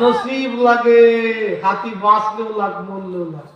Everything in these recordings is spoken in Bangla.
নসিব লাগে হাতি বাঁচলেও লাগ। মরলেও লাগ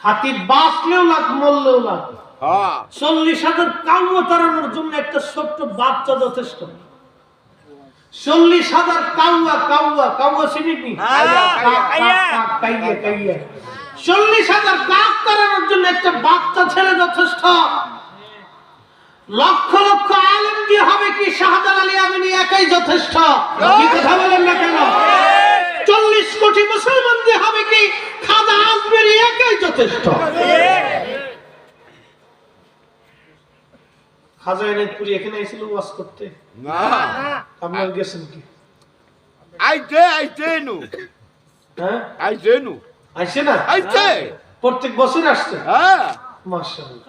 হাতি বাঁচলেও লাগ মরলেও লাগ। হ্যাঁ। চল্লিশ হাজার কাউয়া তাড়ানোর জন্য একটা ছোট্ট বাচ্চা যথেষ্ট। চল্লিশ হাজার কাউয়া কাউয়া কাউয়া কাইয়া। চল্লিশ হাজার কাক তাড়ানোর জন্য একটা বাচ্চা ছেলে যথেষ্ট। লক্ষ লক্ষ আলেম দিয়ে হবে কি শাহজালাল আলী আমিনী একাই যথেষ্ট? কি কথা বলেন না কেন? চল্লিশ কোটি মুসলমান দিয়ে হবে কি খাজা আজমেরি একাই যথেষ্ট? খাজা এনায়তপুরি এখানে এসেছিল ওয়াজ করতে? না। আপনার গেছেন কি? আইতে আইতে নু হ্যাঁ? আইতে নু আসছে না? আইতে প্রত্যেক বছর আসছে? হ্যাঁ। মাশাআল্লাহ।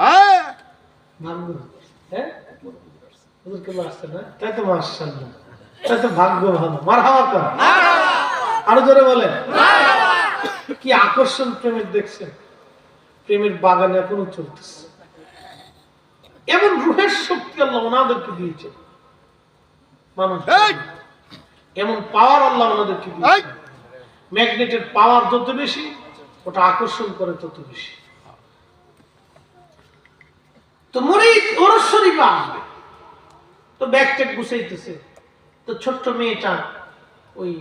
হ্যাঁ। ভাগ্য হ্যাঁ? না? তাই তো মাশাআল্লাহ তাই তো ভাগ্য ভালো মারহাবা কর। আরও জোরে বলে। কি আকর্ষণ প্রেমের দেখছেন? প্রেমের বাগান এখনও চলতেছে। এমন রুহের শক্তি আল্লাহ ওনাদেরকে দিয়েছে। মানুষ এমন পাওয়ার আল্লাহ ওনাদেরকে এই! দিয়েছে। ম্যাগনেটের পাওয়ার যত বেশি ওটা আকর্ষণ করে তত বেশি তো মরিদ ওরস্বরী আসবে। তো ব্যাগ ট্যাগ গুছাইতেছে। তো ছোট্ট মেয়েটা ওই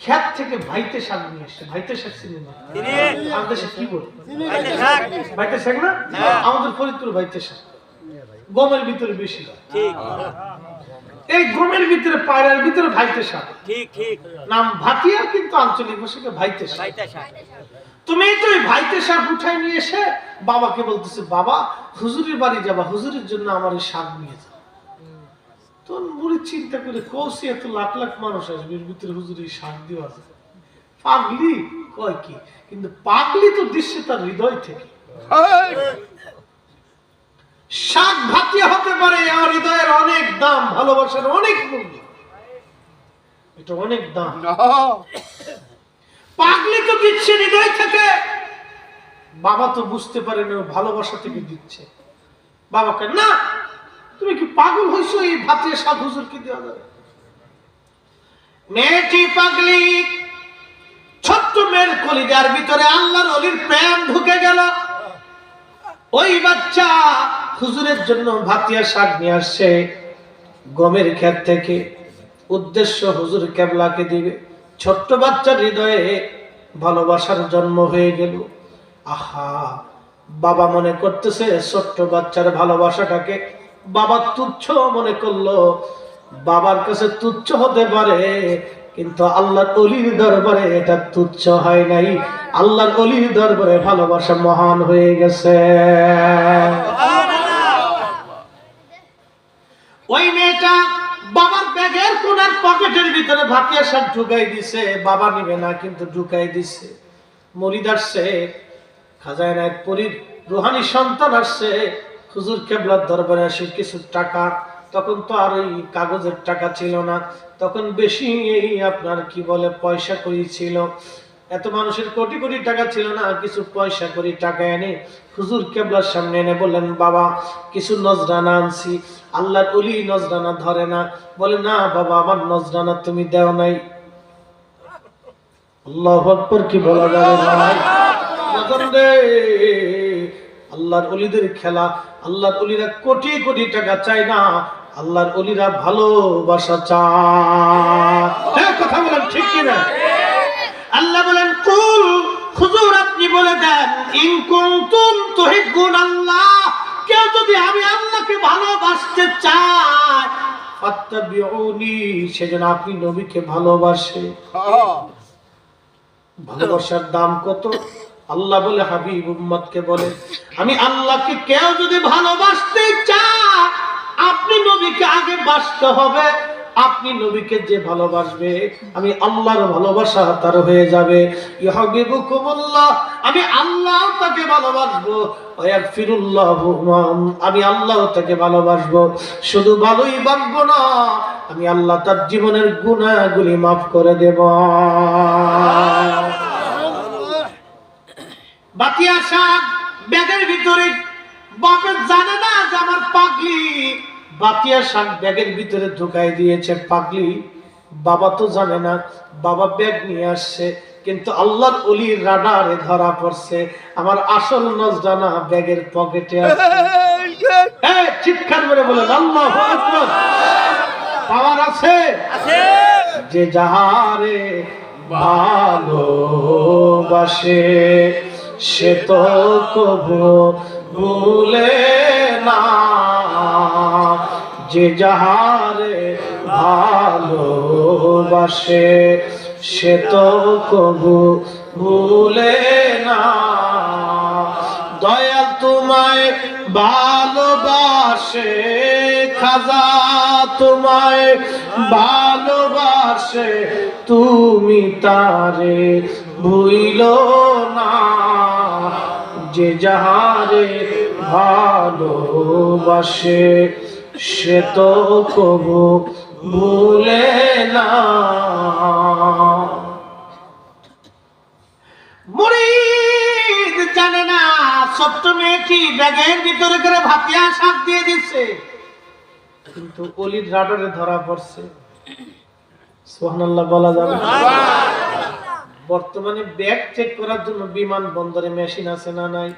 খ্যাত থেকে ভাইতে শাক নিয়ে আসছে। ভাইতে শাক চিনি না। আমাদের কি বলে ভাইতে শাক না? আমাদের ফরিদপুর ভাইতে শাক গমের ভিতরে বেশি এই গমের ভিতরে পায়রার ভিতরে ভাইতে শাক ঠিক ঠিক। নাম ভাতিয়া কিন্তু আঞ্চলিক ভাষাকে ভাইতে শাক তুমি তো ওই ভাইতে শাক উঠাই নিয়ে এসে বাবাকে বলতেছে, বাবা, হুজুরের বাড়ি যাবা, হুজুরের জন্য আমার এই শাক নিয়ে যাও। তো মুড়ি চিন্তা করে কৌশি এত লাখ লাখ মানুষ আসবে ভিতরে হুজুরের এই শাক দেওয়া আছে। পাগলি? কয় কি? কিন্তু পাগলি তো দৃশ্য তার হৃদয় থেকে। শাক ভাতিয়া হতে পারে আর হৃদয়ের অনেক দাম, ভালোবাসার অনেক মূল্য। এটা অনেক দাম। পাগলি তো দিচ্ছে হৃদয় থেকে। বাবা তো বুঝতে পারে না ভালোবাসা থেকে দিচ্ছে। বাবাকে না, তুমি কি পাগল হয়েছো এই ভাতের শাক হুজুরকে দেওয়া যাবে মেয়েটি পাগলি, ছোট্ট মেয়ের কলিজার ভিতরে আল্লাহর অলির প্রেম ঢুকে গেল। ওই বাচ্চা হুজুরের জন্য ভাতিয়া শাক নিয়ে আসছে। গমের ক্ষেত থেকে। উদ্দেশ্য হুজুর কেবলাকে দিবে। ছোট্ট বাচ্চার হৃদয়ে ভালোবাসার জন্ম হয়ে গেল। আহা বাবা মনে করতেছে ছোট্ট বাচ্চার ভালোবাসাটাকে বাবা তুচ্ছ মনে করল। বাবার কাছে তুচ্ছ হতে পারে কিন্তু আল্লাহর অলির দরবারে এটা তুচ্ছ হয় নাই। আল্লাহর অলির দরবারে ভালোবাসা মহান হয়ে গেছে। ওই মেয়েটা বাবার ব্যাগের কোনার পকেটের ভিতরে ভাতিয়া শাক ঢুকাই দিছে। বাবা নিবে না, কিন্তু ঢুকাই দিছে। মরিদ আসছে, খাজায় নায়ক পরীর রুহানি সন্তান আসছে। হুজুর কেবলার দরবারে আসে কিছু টাকা, তখন তো আর ওই কাগজের টাকা ছিল না। তখন বেশি এই আপনার কি বলে, পয়সা করি ছিল। এত মানুষের কোটি কোটি টাকা ছিল না কিছু পয়সা করি টাকা এনে হুজুর কেবলার সামনে এনে বললেন, বাবা, কিছু নজরানা আনছি। আল্লাহর অলি নজরানা ধরে না। বলে, না বাবা, আমার নজরানা তুমি দেও নাই। কি বলা যাবে আল্লাহর অলিদের খেলা, আল্লাহর অলিরা কোটি কোটি টাকা চায় না, আল্লাহর অলিরা ভালোবাসা চায়। হ্যাঁ কথা বলেন ঠিক কিনা? আল্লাহ বলেন, কুল, হুজুর আপনি বলে দেন, ইন কুনতুম তুহিব্বুন আল্লাহ, কেউ যদি আমি আল্লাহকে ভালোবাসতে চায়, ফাত্তাবিউনি, সেজন্য আপনি নবীকে ভালোবাসে। ভালোবাসার দাম কত? আল্লাহ বলে, হাবিব উম্মতকে বলে, আমি আল্লাহকে কেউ যদি ভালোবাসতে চায়, আপনি নবীকে আগে বাসতে হবে। আপনি নবীকে যে ভালোবাসবে, আমি আল্লাহর ভালোবাসা তার হয়ে যাবে। আমি আল্লাহ তাকে ভালোবাসবো। আমি আল্লাহ তাকে ভালোবাসবো। শুধু ভালোই বাসবো না, আমি আল্লাহ তার জীবনের গুনাহগুলি মাফ করে দেব। বাতিয়া শাক ব্যাগের ভিতরে বাপের জানে না যে আমার পাগলি। বাতিয়া শাক ব্যাগের ভিতরে ঢুকাই দিয়েছে পাগলি। বাবা তো জানে না বাবা ব্যাগ নিয়ে আসছে কিন্তু আল্লাহর অলির রাডারে ধরা পড়ছে। আমার আসল নজরানা ব্যাগের পকেটে আছে। চিৎকার করে বলেন আল্লাহ পাওয়ার আছে? যে যাহারে ভালোবাসে সে তো কবু ভুলে না। যে যাহারে ভালোবাসে, সে তো কবু ভুলে না। দয়াল তোমায় ভালোবাসে, খাজা তোমায় ভালোবাসে, তুমি তারে ভুইল না। যে যাহারে ভালোবাসে সে তো কবু ভুলে না। মুরিদ জানে না ছোট্ট মেয়েটি ব্যাগের ভিতরে করে ভাতিয়া শাক দিয়ে দিচ্ছে। কিন্তু অলির রাডারে ধরা পড়ছে। সোহানাল্লাহ বলা যাবে বর্তমানে ব্যাগ চেক করার জন্য বিমান বন্দরে মেশিন আছে না নাই?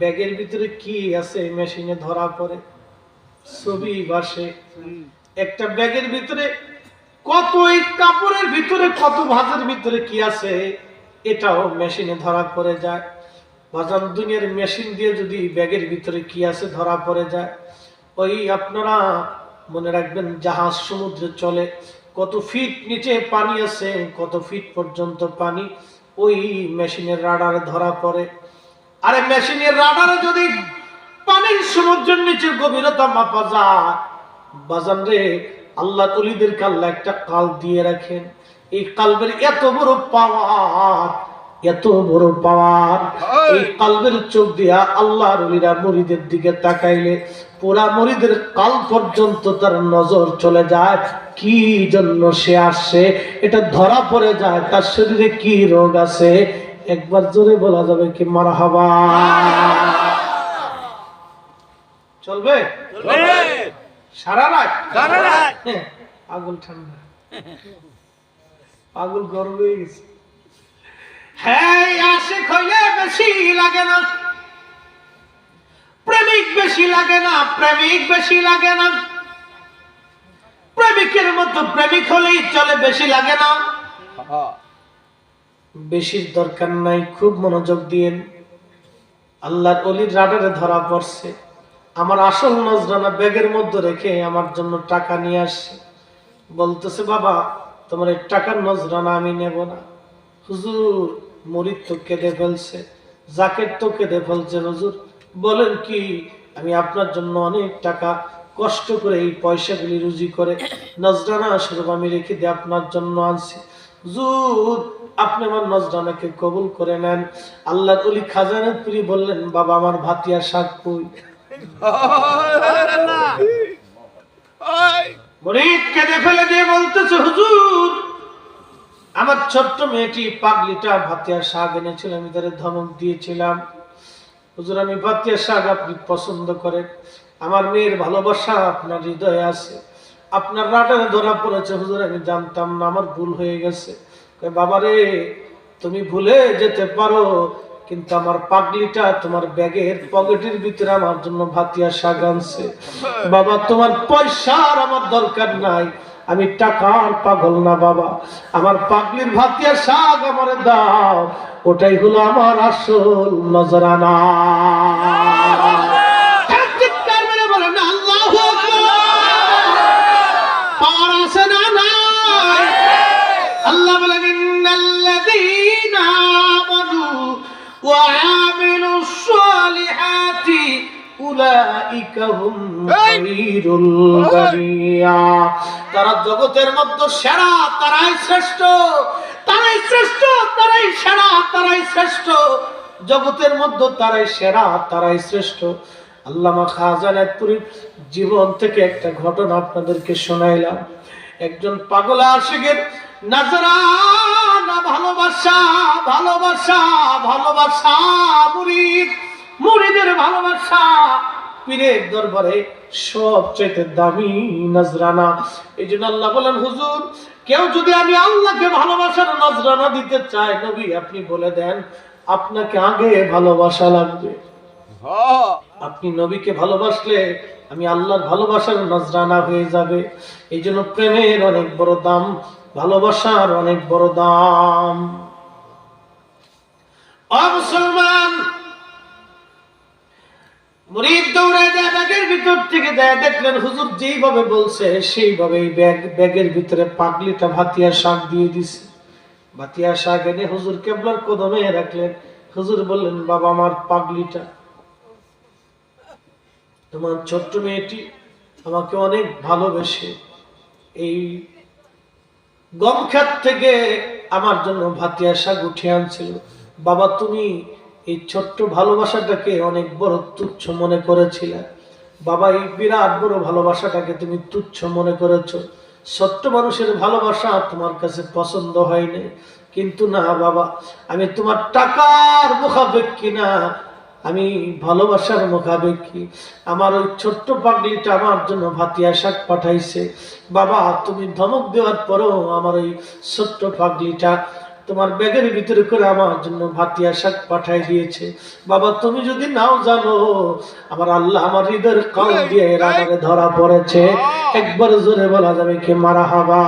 ব্যাগের ভিতরে কি আছে মেশিনে ধরা পড়ে। ছবি বাসে। একটা ব্যাগের ভিতরে কত এই কাপড়ের ভিতরে কত ভাজের ভিতরে কি আছে এটাও মেশিনে ধরা পড়ে যায়। বাজান দুনিয়ার মেশিন দিয়ে যদি ব্যাগের ভিতরে কি আছে ধরা পড়ে যায়। ওই আপনারা মনে রাখবেন জাহাজ সমুদ্রে চলে কত ফিট নিচে পানি আছে কত ফিট পর্যন্ত পানি ওই মেশিনের রাডারে ধরা পড়ে। আরে মেশিনের রাডারে যদি পানির সমুদ্রের নিচে গভীরতা মাপা যায়। বাজান রে আল্লাহ তলিদের আল্লাহ একটা কাল দিয়ে রাখেন। এই কালবের এত বড় পাওয়ার এত বড় পাওয়ার। এই কালবের চোখ দিয়া আল্লাহ অলিরা মরিদের দিকে তাকাইলে পুরা মরিদের কাল পর্যন্ত তার নজর চলে যায় কি জন্য সে আসছে? এটা ধরা পড়ে যায় তার শরীরে কি রোগ আছে? একবার জোরে বলা যাবে কি মারহাবা? চলবে? সারা রাত? হ্যাঁ, আগুন ঠান্ডা। আগুন গরম হয়ে গেছে। হ্যাঁ আসে খইলে বেশি লাগে না। প্রেমিক বেশি লাগে না প্রেমিক বেশি লাগে না। প্রেমিকের মতো প্রেমিক হলেই চলে বেশি লাগে না। বেশির দরকার নাই খুব মনোযোগ দিয়েন। আল্লাহর অলির রাডারে ধরা পড়ছে। আমার আসল নজরানা ব্যাগের মধ্যে রেখে আমার জন্য টাকা নিয়ে আসছে। বলতেছে, বাবা, তোমার এই টাকার নজরানা আমি নেব না। হুজুর, মরিদ তো কেঁদে ফেলছে, জাকের তো কেঁদে ফেলছে, হুজুর। বলেন কি, আমি আপনার জন্য অনেক টাকা কষ্ট করে এই পয়সাগুলি রুজি করে নজরানা স্বরূপ আমি রেখে দিয়ে আপনার জন্য আনছি। হুজুর, আপনি আমার নজরানাকে কবুল করে নেন। আল্লাহ অলি খাজানাপুরি বললেন, বাবা, আমার ভাতিয়া শাক কই হুজুর আমার ছোট্ট মেয়েটি পাগলিটা ভাতিয়া শাক এনেছিল আমি তাদের ধমক দিয়েছিলাম। হুজুর আমি ভাতিয়া শাক আপনি পছন্দ করেন। আমার মেয়ের ভালোবাসা আপনার হৃদয়ে আছে। আপনার রাডারে ধরা পড়েছে হুজুর আমি জানতাম না আমার ভুল হয়ে গেছে। কয়, বাবা রে তুমি ভুলে যেতে পারো কিন্তু আমার পাগলিটা তোমার ব্যাগের পকেটের ভিতরে আমার জন্য ভাতিয়া শাক আনছে বাবা, তোমার পয়সার আমার দরকার নাই। আমি টাকার পাগল না, বাবা। আমার পাগলির ভাতিয়া শাক আমার দাও। ওটাই হলো আমার আসল নজরানা? আল্লাহ বলেন ওয়া আমিলুস সালিহাতি উলাইকা হুম খায়রুল তারা জগতের মধ্যে সেরা তারাই শ্রেষ্ঠ। তারাই শ্রেষ্ঠ তারাই সেরা তারাই শ্রেষ্ঠ। জগতের মধ্যে তারাই সেরা তারাই শ্রেষ্ঠ। আল্লামা খাজানাতপুরীর জীবন থেকে একটা ঘটনা আপনাদেরকে শোনাইলাম। একজন পাগলা আশিকের নাজরানা ভালোবাসা ভালোবাসা ভালোবাসা মুরিদ। মুরিদের ভালোবাসা পীরের দরবারে সবচেয়ে দামি নজরানা। এই জন্য আল্লাহ বলেন, হুজুর, কেউ যদি আমি আল্লাহকে ভালোবাসার নজরানা দিতে চাই, নবী, আপনি বলে দেন, আপনাকে আগে ভালোবাসা লাগবে। আপনি নবীকে ভালোবাসলে আমি আল্লাহর ভালোবাসার নজরানা হয়ে যাবে। এই জন্য প্রেমের অনেক বড় দাম ভালোবাসার অনেক বড় দাম। মুসলমান যায়, ব্যাগের ভিতর থেকে দেখলেন হুজুর যেইভাবে বলছে সেইভাবে ব্যাগ, ব্যাগের ভিতরে পাগলিটা ভাতিয়া শাক দিয়ে দিছে। ভাতিয়া শাক এনে হুজুর কেবলার কদমে রাখলেন। হুজুর বললেন, বাবা, আমার পাগলিটা, তোমার ছোট্ট মেয়েটি আমাকে অনেক ভালোবেসে, এই গম ক্ষেত থেকে আমার জন্য ভাতিয়া শাক উঠে আনছিল। বাবা, তুমি এই ছোট্ট ভালোবাসাটাকে অনেক বড় তুচ্ছ মনে করেছিলে। বাবা, এই বিরাট বড় ভালোবাসাটাকে তুমি তুচ্ছ মনে করেছ। ছোট্ট মানুষের ভালোবাসা তোমার কাছে পছন্দ হয়নি। কিন্তু না, বাবা, আমি তোমার টাকার মুখাপেক্ষী না। আমি ভালোবাসার মুখাপেক্ষী আমার ওই ছোট্ট পাগলিটা আমার জন্য ভাতিয়া শাক পাঠাইছে। বাবা তুমি ধমক দেওয়ার পরেও আমার ওই ছোট্ট পাগলিটা তোমার ব্যাগের ভিতরে করে আমার জন্য ভাতিয়া শাক পাঠাই দিয়েছে। বাবা তুমি যদি নাও জানো আমার আল্লাহ আমার হৃদয়ের কল দিয়ে আমাকে ধরা পড়েছে। একবার জোরে বলা যাবে কি মারা হাবা?